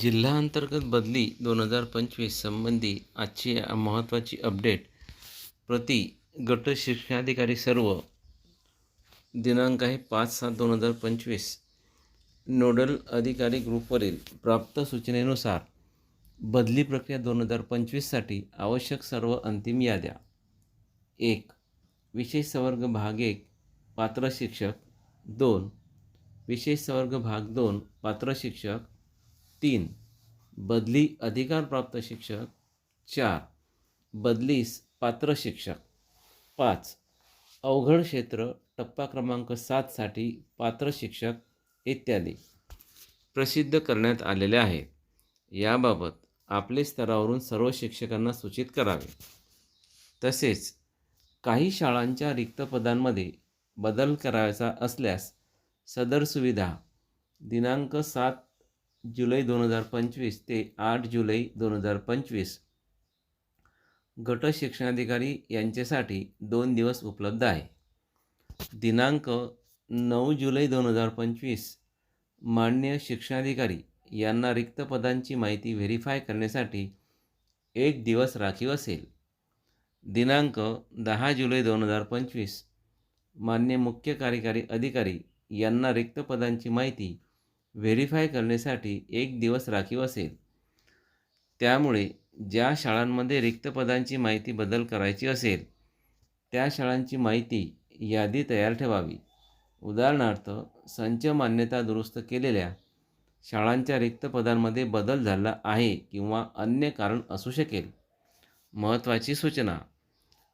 जिल्हा अंतर्गत बदली दोन हजार पंचवीस संबंधी आजची महत्त्वाची अपडेट. प्रति गट शिक्षणाधिकारी सर्व. दिनांक आहे पाच सात दोन हजार पंचवीस. नोडल अधिकारी ग्रुपवरील प्राप्त सूचनेनुसार बदली प्रक्रिया दोन हजार पंचवीससाठी आवश्यक सर्व अंतिम याद्या. एक विशेष सवर्ग भाग एक पात्र शिक्षक. दोन विशेष सवर्ग भाग दोन पात्र शिक्षक. तीन. बदली अधिकारप्राप्त शिक्षक. चार. बदलीस पात्र शिक्षक. पाच. अवघड क्षेत्र टप्पा क्रमांक सातसाठी पात्र शिक्षक इत्यादी प्रसिद्ध करण्यात आलेले आहेत याबाबत आपले स्तरावरून सर्व शिक्षकांना सूचित करावे. तसेच काही शाळांच्या रिक्त पदांमध्ये बदल करायचा असल्यास सदर सुविधा दिनांक सात जुलै दोन हजार पंचवीस ते आठ जुलै दोन हजार पंचवीस. गट शिक्षणाधिकारी यांच्यासाठी दोन दिवस उपलब्ध आहे. दिनांक नऊ जुलै दोन हजार पंचवीस. मान्य शिक्षणाधिकारी यांना रिक्त पदांची माहिती व्हेरीफाय करण्यासाठी एक दिवस राखीव असेल. दिनांक दहा जुलै दोन हजार पंचवीस. मान्य मुख्य कार्यकारी अधिकारी यांना रिक्त पदांची माहिती व्हेरीफाय करण्यासाठी एक दिवस राखीव असेल. त्यामुळे ज्या शाळांमध्ये रिक्त पदांची माहिती बदल करायची असेल त्या शाळांची माहिती यादी तयार ठेवावी. उदाहरणार्थ संच मान्यता दुरुस्त केलेल्या शाळांच्या रिक्त पदांमध्ये बदल झाला आहे किंवा अन्य कारण असू शकेल. महत्त्वाची सूचना.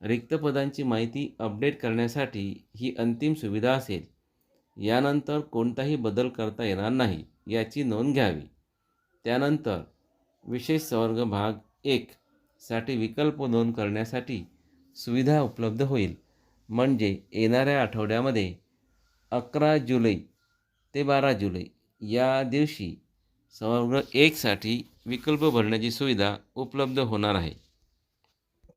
रिक्त पदांची माहिती अपडेट करण्यासाठी ही अंतिम सुविधा असेल. यानंतर कोणताही बदल करता येणार नाही याची नोंद घ्यावी. त्यानंतर विशेष संवर्ग भाग एक साठी विकल्प नोंद करण्यासाठी सुविधा उपलब्ध होईल. म्हणजे येणाऱ्या आठवड्यामध्ये अकरा जुलै ते बारा जुलै या दिवशी संवर्ग एकसाठी विकल्प भरण्याची सुविधा उपलब्ध होणार आहे.